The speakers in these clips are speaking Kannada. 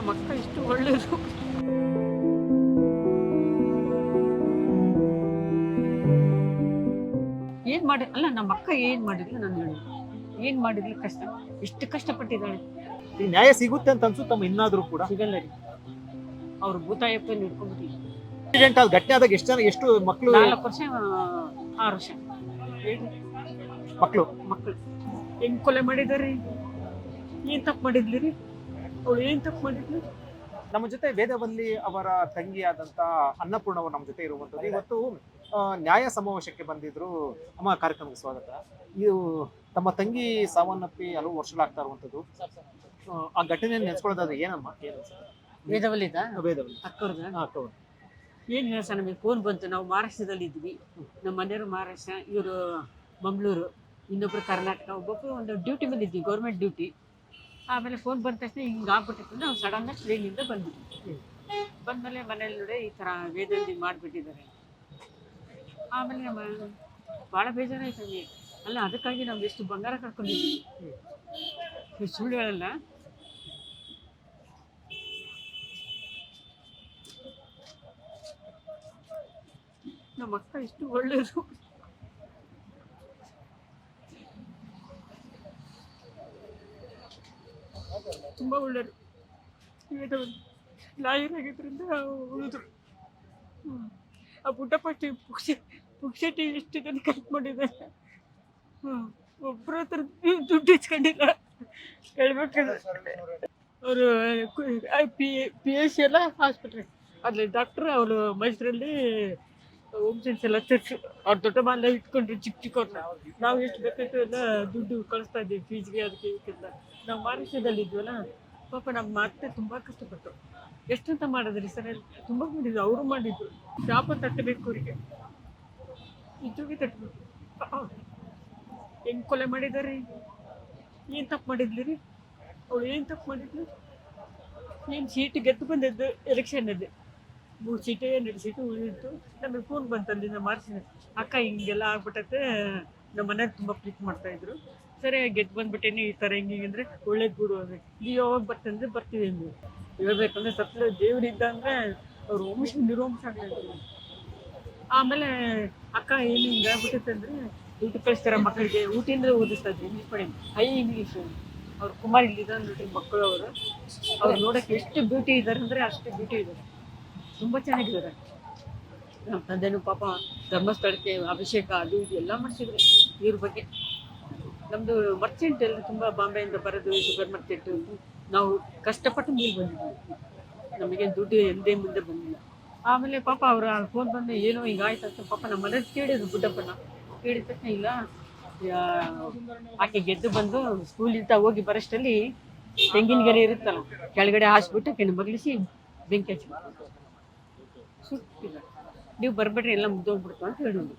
ನಮ್ಮ ಅಕ್ಕ ಇಷ್ಟು ಒಳ್ಳೆಯದು. ಏನು ಮಾಡಿ ಅಲ್ಲ ನಮ್ಮ ಅಕ್ಕ ಏನು ಮಾಡಿದ್ಲು ನಾನು ಹೇಳಿ. ಏನು ಮಾಡಿದ್ಲು ಕಷ್ಟ ಎಷ್ಟು ಕಷ್ಟಪಟ್ಟಿದ್ದಾಳೆ. ಈ ನ್ಯಾಯ ಸಿಗುತ್ತೆ ಅಂತ ಅನ್ಸುತ್ತಮ್ಮ ಇನ್ನಾದರೂ ಕೂಡ. ಸಿಗಲ್ಲ ರೀ. ಅವ್ರು ಭೂತಾಯಪ್ಪ ಹಿಡ್ಕೊಂಡ್ಬಿಟ್ಟಿಲ್ಲ ಆಕ್ಸಿಡೆಂಟ್ ಆದ ಘಟನೆ ಆದಾಗ ಎಷ್ಟು ಜನ ಎಷ್ಟು ಮಕ್ಕಳು ನಾಲ್ಕು ವರ್ಷ ಆರು ವರ್ಷ. ಮಕ್ಕಳು ಮಕ್ಕಳು ಹೆಂಗ್ ಕೊಲೆ ಮಾಡಿದಾರೆ ಏನ್ ತಪ್ಪು ಮಾಡಿದ್ಲಿ ರೀ? ಅವಳು ಏನ್ ತಪ್ಪು ನಮ್ಮ ಜೊತೆ ವೇದವಲ್ಲಿ ಅವರ ತಂಗಿಯಾದಂತ ಅನ್ನಪೂರ್ಣ ಅವರು ನಮ್ಮ ಜೊತೆ ಇರುವಂತದ್ದು ಇವತ್ತು ನ್ಯಾಯ ಸಮಾವೇಶಕ್ಕೆ ಬಂದಿದ್ರು. ಅಮ್ಮ ಕಾರ್ಯಕ್ರಮಕ್ಕೆ ಸ್ವಾಗತ. ಇದು ತಮ್ಮ ತಂಗಿ ಸಾವನ್ನಪ್ಪಿ ಹಲವು ವರ್ಷಗಳಾಗ್ತಾ ಇರುವಂತದ್ದು ಆ, ಘಟನೆ ನೆನೆಸ್ಕೊಳ್ಳೋದಾದ್ರೆ ಏನಮ್ಮ? ಏನು ವೇದವಲ್ಲಿ ಏನು ಅವ್ರು. ಏನ್ ಹೇಳ ಸರ್ ನಮಗೆ? ಫೋನ್ ಬಂತು. ನಾವು ಮಹಾರಾಷ್ಟ್ರದಲ್ಲಿ ಇದ್ವಿ. ನಮ್ಮ ಮನೆಯವರು ಮಹಾರಾಷ್ಟ್ರ ಇವರು ಮಂಗಳೂರು ಇನ್ನೊಬ್ರು ಕರ್ನಾಟಕ. ಒಬ್ಬೊಬ್ರು ಒಂದು ಡ್ಯೂಟಿ ಮೇಲೆ ಇದ್ವಿ ಗೌರ್ಮೆಂಟ್ ಡ್ಯೂಟಿ. ಆಮೇಲೆ ಫೋನ್ ಬಂದ ತಕ್ಷಣ ಹಿಂಗೆ ಆಗ್ಬಿಟ್ಟಿತ್ತು. ನಾವು ಸಡನ್ನಾಗಿ ಟ್ರೈನಿಂದ ಬಂದ್ವಿ ಬಂದಮೇಲೆ ಮನೇಲಿ ನೋಡಿ ಈ ಥರ ವೇದನೆ ಮಾಡಿಬಿಟ್ಟಿದ್ದಾರೆ. ಆಮೇಲೆ ನಮ್ಮ ಭಾಳ ಬೇಜಾರಾಯ್ತು ನಮಗೆ ಅಲ್ಲ, ಅದಕ್ಕಾಗಿ ನಾವು ಎಷ್ಟು ಬಂಗಾರ ಕಳ್ಕೊಂಡಿದ್ವಿ ಸುಳ್ಳು ಹೇಳಲ್ಲ ನಮ್ಮ ಅಕ್ಕ ಎಷ್ಟು ಒಳ್ಳೇದು ತುಂಬ ಒಳ್ಳೆಯದು ಲಾಯರ್ ಆಗಿದ್ರಿಂದ ಉಳಿದ್ರು. ಆ ಪುಕ್ಷಿ, ಪುಕ್ಷ ಟಿ ಎಷ್ಟು ಜನ ಕಟ್ ಮಾಡಿದ್ದಾರೆ? ಹ್ಞೂ ಒಬ್ಬರ ಹತ್ರ ದುಡ್ಡು ಇಸ್ಕೊಂಡಿಲ್ಲ. ಹೇಳ್ಬೇಕಲ್ಲ ಅವರು ಪಿ ಪಿ ಎಸ್ ಸಿ ಎಲ್ಲ ಹಾಸ್ಪಿಟ್ಲ್. ಅಲ್ಲಿ ಡಾಕ್ಟ್ರ್ ಅವರು ಮೈಸೂರಲ್ಲಿ ಹೋಮ್ ಸೈನ್ಸ್ ಎಲ್ಲ ಚರ್ಚ್ ಅವ್ರ ದೊಡ್ಡ ಮಾಲೆ ಇಟ್ಕೊಂಡ್ರು ಚಿಕ್ಕ ಚಿಕ್ಕವ್ರನ್ನ ನಾವು ಎಷ್ಟು ಬೇಕಾಯ್ತು ಎಲ್ಲ ದುಡ್ಡು ಕಳಿಸ್ತಾ ಇದ್ದೀವಿ ಫೀಸ್ಗೆ ಅದಕ್ಕೆ ಇದಕ್ಕೆಲ್ಲ. ನಾವು ಮಹಾರಾಷ್ಟ್ರದಲ್ಲಿ ಇದ್ವಲ್ಲ, ಪಾಪ ನಮ್ಮ ಅತ್ತೆ ತುಂಬ ಕಷ್ಟಪಟ್ಟು ಎಷ್ಟಂತ ಮಾಡಿದ್ರಿ ಸರ್? ತುಂಬ ಮಾಡಿದ್ರು, ಅವರು ಮಾಡಿದ್ರು. ಶಾಪ ತಟ್ಟಬೇಕು ಅವರಿಗೆ. ನಿಜವಾಗಿ ತಟ್ಟಬೇಕು ಹೆಂಗೆ ಕೊಲೆ ಮಾಡಿದ್ದಾರೆ? ಏನು ತಪ್ಪು ಮಾಡಿದ್ಲಿ ರೀ ಅವಳು ಏನು ತಪ್ಪು ಮಾಡಿದ್ಲು ಏನು ಸೀಟ್ ಗೆದ್ದು ಬಂದಿದ್ದು ಎಲೆಕ್ಷನಲ್ಲಿ ಮೂರು ಸೀಟು, ಎರಡು ಸೀಟು ಉಳಿದಿತ್ತು ನಮಗೆ ಫೋನ್ ಬಂತು ಅಲ್ಲಿಂದ ಮಾಡಿಸಿದೆ ಅಕ್ಕ ಹಿಂಗೆಲ್ಲ ಆಗ್ಬಿಟ್ಟತ್ತೆ ನಮ್ಮ ಮನೆಯವ್ರು ತುಂಬ ಪ್ರೀತಿ ಮಾಡ್ತಾಯಿದ್ರು ಸರಿ ಗೆದ್ದು ಬಂದ್ಬಿಟ್ಟೇನಿ ಈ ಥರ ಹಿಂಗೆ ಅಂದರೆ ಒಳ್ಳೇದು ಬಿಡು ಅಂದರೆ ನೀವು ಯಾವಾಗ ಬರ್ತಂದ್ರೆ ಬರ್ತೀವಿ ನೀವು ಹೇಳ್ಬೇಕಂದ್ರೆ ಸತ್ಲ ದೇವರಿದ್ದ ಅಂದರೆ ಅವ್ರು ವಂಶ, ನಿರ್ವಂಶ ಆಗಲಿಲ್ಲ. ಆಮೇಲೆ ಅಕ್ಕ ಏನು ಹಿಂಗೆ ಆಗ್ಬಿಟ್ಟೈತೆ ಅಂದರೆ ಊಟ ಕಳಿಸ್ತಾರೆ ಮಕ್ಕಳಿಗೆ. ಊಟಿಂದ ಓದಿಸ್ತಾ ಇದ್ವಿ ಇಂಗ್ಲೀಷ್ ಹೈ ಇಂಗ್ಲೀಷು ಅವ್ರು ಕುಮಾರ್ ಇಲ್ಲಿದ್ದಾರೆ ನೋಡಿ ಮಕ್ಕಳು ಅವರು. ಅವ್ರು ನೋಡೋಕ್ಕೆ ಎಷ್ಟು ಬ್ಯೂಟಿ ಇದ್ದಾರೆ ಅಂದರೆ ಅಷ್ಟು ಬ್ಯೂಟಿ ಇದ್ದಾರೆ ತುಂಬ ಚೆನ್ನಾಗಿದ್ದಾರೆ. ನಮ್ಮ ತಂದೆನೂ ಪಾಪ ಧರ್ಮಸ್ಥಳಕ್ಕೆ ಅಭಿಷೇಕ ಅದು ಇದು ಎಲ್ಲ ಮಾಡಿಸಿದ್ರು ಇವ್ರ ಬಗ್ಗೆ. ನಮ್ಮದು ಮರ್ಚೆಂಟ್ ಎಲ್ಲ ತುಂಬ ಬಾಂಬೆಯಿಂದ ಬರೋದು ಶುಗರ್ ಮರ್ಚೆಂಟು ನಾವು ಕಷ್ಟಪಟ್ಟು ಮೇಲೆ ಬಂದಿದ್ವಿ ನಮಗೆ ದುಡ್ಡು ಎಂದೇ ಮುಂದೆ ಬಂದಿಲ್ಲ. ಆಮೇಲೆ ಪಾಪ ಅವ್ರ ಫೋನ್ ಬಂದು ಏನೋ ಹಿಂಗಾಯ್ತು ಅಂತ ಪಾಪ ನಮ್ಮ ಮನೇಲಿ ಕೇಳಿದ್ರು ಬುಡ್ಡಪ್ಪನ. ಕೇಳಿದ ತಕ್ಷಣ ಇಲ್ಲ. ಆಕೆ ಗೆದ್ದು ಬಂದು ಸ್ಕೂಲಿಂದ ಹೋಗಿ ಬರೋಷ್ಟರಲ್ಲಿ ತೆಂಗಿನ ಗೆರೆ ಇರುತ್ತಲ್ಲ, ಕೆಳಗಡೆ ಹಾಸ್ಬಿಟ್ಟು ಆಕೆನ ಮಗಲಿಸಿ ಬೆಂಕಿ ಹಚ್ಬಿಟ್ಟು ಸುಟ್ಟಿಲ್ಲ ನೀವು ಬರ್ಬೇಡ್ರಿ ಎಲ್ಲ ಮುಗ್ದೋಗ್ಬಿಡ್ತು ಅಂತ ಹೇಳೋದು.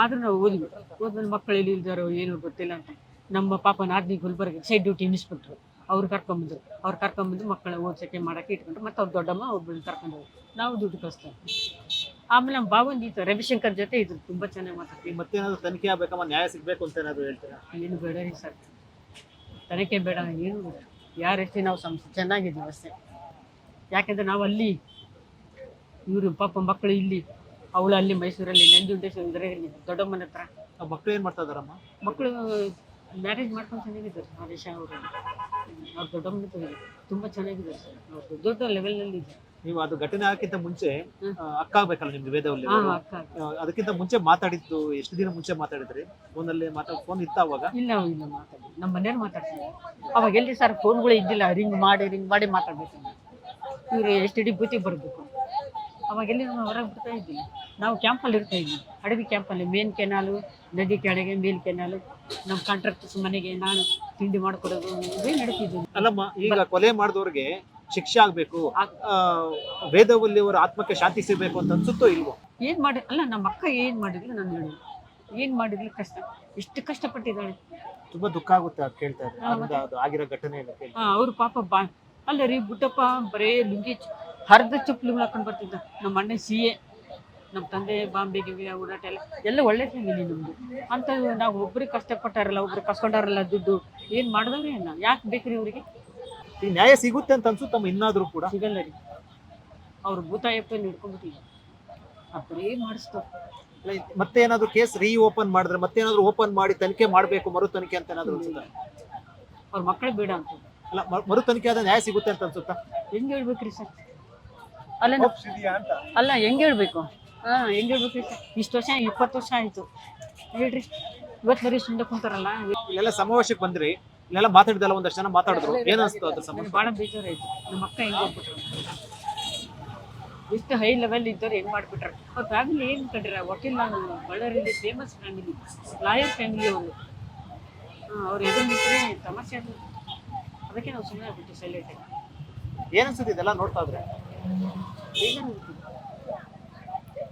ಆದ್ರೂ ನಾವು ಓದ್ವಿ. ಓದ್ಮೇಲೆ ಮಕ್ಕಳು ಎಲ್ಲಿ ಇಲ್ದಾರೋ ಏನೋ ಗೊತ್ತಿಲ್ಲ ಅಂತ. ನಮ್ಮ ಪಾಪ ನಾದಿನಿ ಗುಲ್ಬರ್ಗ ಸೈಡ್ ಡ್ಯೂಟಿ ಇನ್ಸ್ಪೆಕ್ಟ್ರು ಅವ್ರು ಕರ್ಕೊಂಬಂದ್ರು. ಅವ್ರು ಕರ್ಕೊಂಬಂದು ಮಕ್ಕಳ ಓದ್ಸಕ್ಕೆ ಮಾಡೋಕೆ ಇಟ್ಕೊಂಡ್ರು. ಮತ್ತು ಅವ್ರು ದೊಡ್ಡಮ್ಮ ಒಬ್ಬಳನ್ನ ಕರ್ಕೊಂಡು ನಾವು ದುಡ್ಡು ಕಳಿಸ್ತೇವೆ ಆಮೇಲೆ ನಮ್ಮ ಬಾವಂದು ಇತ್ತು ರವಿಶಂಕರ್ ಜೊತೆ ಇದ್ರು. ತುಂಬ ಚೆನ್ನಾಗಿ ಮಾತಾಡ್ತೀವಿ ಮತ್ತೇನಾದ್ರು ತನಿಖೆ ಆಗಬೇಕಮ್ಮ ನ್ಯಾಯ ಸಿಗಬೇಕು ಅಂತ ಏನಾದರೂ ಹೇಳ್ತೀರಾ? ಏನು ಬೇಡ ರೀ ಸರ್. ತನಿಖೆ ಬೇಡ ಏನು ಬೇಡ. ಯಾರಷ್ಟೇ ನಾವು ಸಂಸ್ ಚೆನ್ನಾಗಿದ್ದೀವಿ ಅಷ್ಟೇ. ಯಾಕೆಂದರೆ ನಾವು ಅಲ್ಲಿ ಇವರು ಪಾಪ ಮಕ್ಕಳು ಇಲ್ಲಿ ಅವಳು ಅಲ್ಲಿ ಮೈಸೂರಲ್ಲಿ ನಂಜುಂಡೇಶ್ವರ ಇದರಲ್ಲಿ ದೊಡ್ಡಮ್ಮನ ಹತ್ರ. ಆ ಮಕ್ಳು ಏನ್ ಮಾಡ್ತಾ ಇದಾರಮ್ಮ ಮಕ್ಕಳು ಮ್ಯಾರೇಜ್ ಮಾಡ್ಕೊಂಡು ಚೆನ್ನಾಗಿದ್ದಾರೆ ಹರೀಶ ಅವರು. ಅವ್ರ ದೊಡ್ಡಮ್ಮನ ಹತ್ರ ಇದೆ. ತುಂಬ ಚೆನ್ನಾಗಿದ್ದಾರೆ ಸರ್. ಅವ್ರು ದೊಡ್ಡ ಲೆವೆಲ್ನಲ್ಲಿ ಇದೆ ನೀವು ಅದು ಘಟನೆ ಆಗಕ್ಕಿಂತ ಮುಂಚೆ ಅಕ್ಕ ಆಗ್ಬೇಕಲ್ಲ ನಿಮ್ಗೆ ವೇದವಲ್ಲಿ? ಅದಕ್ಕಿಂತ ಮುಂಚೆ ಮಾತಾಡಿದ್ದು ಎಷ್ಟು ದಿನ ಮುಂಚೆ ಮಾತಾಡಿದ್ರಿ? ಫೋನಲ್ಲಿ ಮಾತಾಡ್ ಫೋನ್ ಇತ್ತ ಅವಾಗ? ಇಲ್ಲ ಇಲ್ಲ ಮಾತಾಡಿ ನಮ್ಮ ಮನೆಯವ್ರು ಮಾತಾಡ್ತೀನಿ ಅವಾಗ ಎಲ್ಲಿ ಸರ್ ಫೋನ್ಗಳು ಇದ್ದಿಲ್ಲ ರಿಂಗ್ ಮಾಡಿ ರಿಂಗ್ ಮಾಡಿ ಮಾತಾಡ್ಬೇಕು. ಇವ್ರು ಎಷ್ಟು ಡಿ ಬೂತಿ ಬರಬೇಕು. ಅವಾಗ ಎಲ್ಲಿ ನಾವು ಹೊರಗೆ ಬಿಡ್ತಾ ಇದ್ವಿ ನಾವು ಕ್ಯಾಂಪಲ್ಲಿ ಇರ್ತಾ ಇದ್ವಿ ಅಡವಿ ಕ್ಯಾಂಪಲ್ಲಿ ಮೇನ್ ಕೆನಾಲು ನದಿ ಕೆಳಗೆ ಮೇಲ್ ಕೆನಾಲು ನಮ್ಮ ಕಾಂಟ್ರಾಕ್ಟರ್ಸ್ ಮನೆಗೆ ನಾನು ತಿಂಡಿ ಮಾಡಿಕೊಡೋದು ಇದೇ ನಡೀತಿದ್ವಿ ಅಲ್ಲಮ್ಮ ಈಗ ಕೊಲೆ ಮಾಡಿದವ್ರಿಗೆ ಶಿಕ್ಷೆ ಆಗ್ಬೇಕು. ವೇದವಲ್ಲಿ ಅವರ ಆತ್ಮಕ್ಕೆ ಶಾಂತಿ ಸಿಗಬೇಕು ಅಂತ ಅನ್ಸುತ್ತೋ ಇಲ್ವೋ? ಏನು ಮಾಡಿ ಅಲ್ಲ ನಮ್ಮ ಅಕ್ಕ ಏನು ಮಾಡಿದ್ಲು ನಾನು ಹೇಳಿ ಏನು ಮಾಡಿದ್ಲು ಕಷ್ಟ. ಎಷ್ಟು ಕಷ್ಟಪಟ್ಟಿದ್ದಾಳೆ. ತುಂಬಾ ದುಃಖ ಆಗುತ್ತೆ ಅದು ಕೇಳ್ತಾ ಇದ್ದಾರೆ ಆಗಿರೋ ಘಟನೆ ಅವ್ರ ಪಾಪ ಬಾ ಅಲ್ಲ ರೀ ಬುಟ್ಟಪ್ಪ ಬರೇ ಲುಂಗಿ ಹರ್ದ ಚಪ್ಪಲಿಗಳು ಹಾಕೊಂಡು ಬರ್ತಿದ್ದ. ನಮ್ಮ ಅಣ್ಣ ಸಿ ಎ ನಮ್ಮ ತಂದೆ ಬಾಂಬೆಗೆ ಓಡಾಟ ಎಲ್ಲ ಎಲ್ಲ ಒಳ್ಳೆ ಫ್ಯಾಮಿಲಿ ನಮ್ಮದು ಅಂತ ನಾವು ಒಬ್ರಿಗೆ ಕಷ್ಟಪಟ್ಟಾರಲ್ಲ ಒಬ್ರು ಕಸ್ಕೊಂಡಾರಲ್ಲ ದುಡ್ಡು ಏನು ಮಾಡಿದವ್ರಿ ಅಣ್ಣ? ಯಾಕೆ ಬೇಕ್ರಿ ಇವರಿಗೆ ಈ ನ್ಯಾಯ ಸಿಗುತ್ತೆ ಅಂತ ಅನ್ಸುತ್ತಮ್ಮ ಇನ್ನಾದರೂ ಕೂಡ. ಸಿಗಲ್ಲ ರೀ. ಅವ್ರು ಭೂತಾಯಪ್ಪಲ್ಲಿ ಹಿಡ್ಕೊಂಡ್ಬಿಟ್ಟಿಲ್ಲ ಆ ಬರೀ ಮಾಡಿಸ್ತಾರೆ ಮತ್ತೆ ಏನಾದ್ರು ಕೇಸ್ ರೀ ಓಪನ್ ಮಾಡಿದ್ರೆ ಮತ್ತೆ ಏನಾದ್ರು ಓಪನ್ ಮಾಡಿ ತನಿಖೆ ಮಾಡಬೇಕು ಮರು ತನಿಖೆ ಅಂತ ಏನಾದ್ರು ಅವ್ರ ಮಕ್ಕಳು ಬೇಡ ಅಂತ. ಅಲ್ಲ ಮರು ತನಿಖೆ ಆದ ನ್ಯಾಯ ಸಿಗುತ್ತೆ ಅಂತ ಅನ್ಸುತ್ತಾ? ಹೆಂಗ್ ಹೇಳ್ಬೇಕ್ರಿ ಸರ್? ಅಲ್ಲ ನಾವ್- ಅಲ್ಲ ಹೆಂಗ್ ಹೇಳ್ಬೇಕು? ಹಾ ಹೆಂಗ್ ಹೇಳ್ಬೇಕ್ರಿ ಸರ್? ಇಷ್ಟು ವರ್ಷ ಇಪ್ಪತ್ತು ವರ್ಷ ಆಯ್ತು. ಹೇಳ್ರಿ. ಇವತ್ತು ಬರೀ ಸುಂದ ಕುಂತಾರಲ್ಲ? ಇಲ್ಲೆಲ್ಲ ಸಮಾವೇಶಕ್ಕೆ ಬಂದ್ರಿ ಇಲ್ಲೆಲ್ಲ ಮಾತಾಡಿದಲ್ಲ ಒಂದಷ್ಟು ಜನ ಮಾತಾಡಿದ್ರು. ಏನ್ ಅನ್ಸ್ತು ಅದ್ರ ಸಮಾವೇಶ ನನಗೆ ಭಾಳ ಬೇಜಾರಾಯ್ತು. ನಮ್ಮ ಅಕ್ಕ ಹೆಂಗ್ ಹೋಗ್ಬಿಟ್ರು ಎಷ್ಟು ಹೈ ಲೆವೆಲ್ ಇದ್ದವ್ರು ಹೆಂಗ್ ಮಾಡ್ಬಿಟ್ರ? ಅವ್ರ ಫ್ಯಾಮಿಲಿ ಏನ್ ಕಂಡ್ರ ವಕೀಲ್ ನಾನು ಬಳ್ಳಾರಿಯಲ್ಲಿ ಫೇಮಸ್ ಫ್ಯಾಮಿಲಿ ಲಾಯರ್ ಫ್ಯಾಮಿಲಿ ಅವರು. ಅವ್ರು ಎದುರು ಬಿಟ್ರೆ ಸಮಸ್ಯೆ ಅದು ಅದಕ್ಕೆ ನಾವು ಸುಮ್ಮನೆ ಬಿಟ್ಟು ಸೈಲೆಂಟ್ ಏನು ಅನ್ಸುತ್ತೆ ಇದೆಲ್ಲ ನೋಡ್ತಾ ಇದ್ರೆ?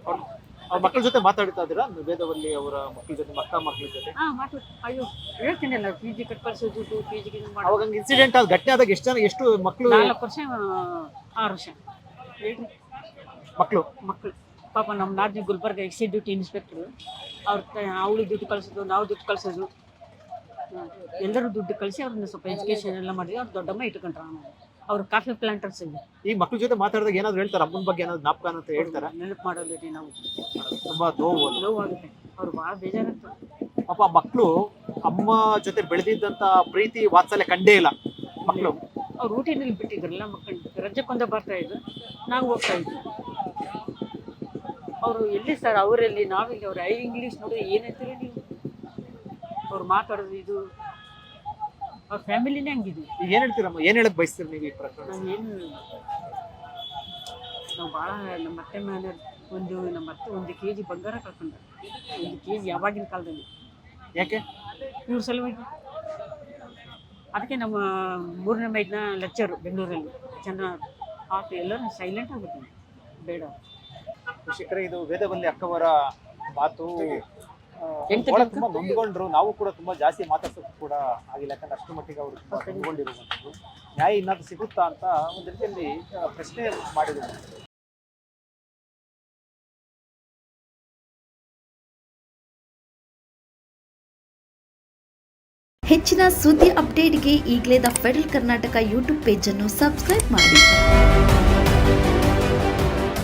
ಅವ್ರ ಅವ್ರ ಮಕ್ಕಳ ಜೊತೆ ಮಾತಾಡ್ತಾ ಇದ್ದೀರಾ? ವೇದವಲ್ಲಿ ಅವರ ಮಕ್ಕಳ ಜೊತೆ ಮಕ್ಕ ಮಕ್ಕಳ ಜೊತೆ? ಅಯ್ಯೋ ಹೇಳ್ತೀನಲ್ಲ ಪಿ ಜಿ ಕಟ್ ಕಳಿಸೋದು ಪಿ ಜಿ ಅವಾಗ ಹಂಗೆ ಇನ್ಸಿಡೆಂಟ್ ಆದ ಘಟನೆ ಆದಾಗ ಎಷ್ಟು ಜನ ಎಷ್ಟು ಮಕ್ಕಳು ನಾಲ್ಕು ವರ್ಷ ಆರು ವರ್ಷ. ಹೇಳ್ರಿ. ಮಕ್ಕಳು ಮಕ್ಕಳು ಪಾಪ ನಮ್ಮ ನಾರ್ಜಿ ಗುಲ್ಬರ್ಗ ಎಕ್ಸೈಡ್ ಡ್ಯೂಟಿ ಇನ್ಸ್ಪೆಕ್ಟ್ರು ಅವ್ರ ಅವಳು ದುಡ್ಡು ಕಳಿಸೋದು ನಾವು ದುಡ್ಡು ಕಳಿಸೋದು. ಎಲ್ಲರೂ ದುಡ್ಡು ಕಳಿಸಿ ಅವ್ರನ್ನ ಸ್ವಲ್ಪ ಎಜುಕೇಶನ್ ಎಲ್ಲ ಮಾಡಿದ್ರೆ ಅವ್ರು ದೊಡ್ಡಮ್ಮ ಇಟ್ಕೊಂಡ್ರ ಅವ್ರು ಕಾಫಿ ಪ್ಲಾಂಟರ್ಸ್ ಇದೆ ಈ ಮಕ್ಳ ಜೊತೆ ಮಾತಾಡಿದಾಗ ಏನಾದ್ರು ಹೇಳ್ತಾರೆ? ಅಮ್ಮನ ಬಗ್ಗೆ ಏನಾದ್ರು ನಾಪಕ ಅಂತ ಹೇಳ್ತಾರೆ? ನೆನಪು ಮಾಡೋದು ರೀ ನಾವು. ತುಂಬಾ ನೋವು ಅದು. ನೋವಾಗುತ್ತೆ. ಅವ್ರು ಭಾಳ ಬೇಜಾರಾಗ್ತದೆ ಪಾಪ ಮಕ್ಕಳು ಅಮ್ಮ ಜೊತೆ ಬೆಳೆದಿದ್ದಂತ ಪ್ರೀತಿ ವಾತ್ಸಲ್ಯ ಕಂಡೇ ಇಲ್ಲ ಮಕ್ಕಳು ಅವ್ರು ಊಟಿನಲ್ಲಿ ಬಿಟ್ಟಿದ್ರಲ್ಲ ಮಕ್ಕಳು ರಜಕ್ಕೊಂದ ಬರ್ತಾ ಇದ್ರು. ನಾವು ಹೋಗ್ತಾ ಇದ್ವಿ. ಅವರು ಎಲ್ಲಿ ಸರ್? ಅವರಲ್ಲಿ? ನಾವಿಲ್ಲಿ ಅವ್ರು ಐ ಇಂಗ್ಲೀಷ್ ನೋಡಿ ಏನಂತೀರಿ ನೀವು? ಅವ್ರು ಮಾತಾಡೋದು ಇದು. ಅವ್ರ ಫ್ಯಾಮಿಲಿನೇ ಹಂಗಿದ್ವಿ ಈಗ ಏನ್ ಹೇಳ್ತೀರಮ್ಮ? ಏನ್ ಹೇಳಕ್ ಬಯಸ್ತೀರಿ ನೀವು ಈ ಪ್ರಕರಣ? ನಾನು ಏನು ನಾವು ಭಾಳ ನಮ್ಮ ಅತ್ತೆ ಮೇಲೆ ಒಂದು ನಮ್ಮ ಅತ್ತೆ ಒಂದು ಕೆ ಜಿ ಬಂಗಾರ ಕಳ್ಕೊಂಡ್ರೆ. ಒಂದು ಕೆ ಜಿ ಯಾವಾಗಿನ ಕಾಲದಲ್ಲಿ. ಯಾಕೆ? ಇವ್ರ ಸಲುವಾಗಿ. ಅದಕ್ಕೆ ನಮ್ಮ ಮೂರನೇ ಮೈದ್ನ ಲೆಕ್ಚರ್ ಬೆಂಗಳೂರಲ್ಲಿ. ಜನ ಆತ ಎಲ್ಲರೂ ಸೈಲೆಂಟ್ ಆಗುತ್ತೆ ಬೇಡ. ಶಿಖರ ಇದು ವೇದವಲ್ಲಿ ಅಕ್ಕವರ ಮಾತು? ತುಂಬಾ ನೊಂದ್ಕೊಂಡ್ರು. ನಾವು ಕೂಡ ತುಂಬಾ ಜಾಸ್ತಿ ಮಾತಾಡ್ಸೋಕೆ ಕೂಡ ಆಗಿಲ್ಲ. ಯಾಕಂದ್ರೆ ಅಷ್ಟು ಮಟ್ಟಿಗೆ ಅವರು ತುಂಬಾ ನೊಂದ್ಕೊಂಡಿರುವಂಥದ್ದು ನ್ಯಾಯ ಇನ್ನಾದ್ರೂ ಸಿಗುತ್ತಾ ಅಂತ ಒಂದು ರೀತಿಯಲ್ಲಿ ಪ್ರಶ್ನೆ ಮಾಡಿದ್ರು. ಹೆಚ್ಚಿನ ಸುದ್ದಿ ಅಪ್ಡೇಟ್ಗೆ ಈಗಲೇ ದ ಫೆಡರಲ್ ಕರ್ನಾಟಕ ಯೂಟ್ಯೂಬ್ ಪೇಜನ್ನು ಸಬ್ಸ್ಕ್ರೈಬ್ ಮಾಡಿ.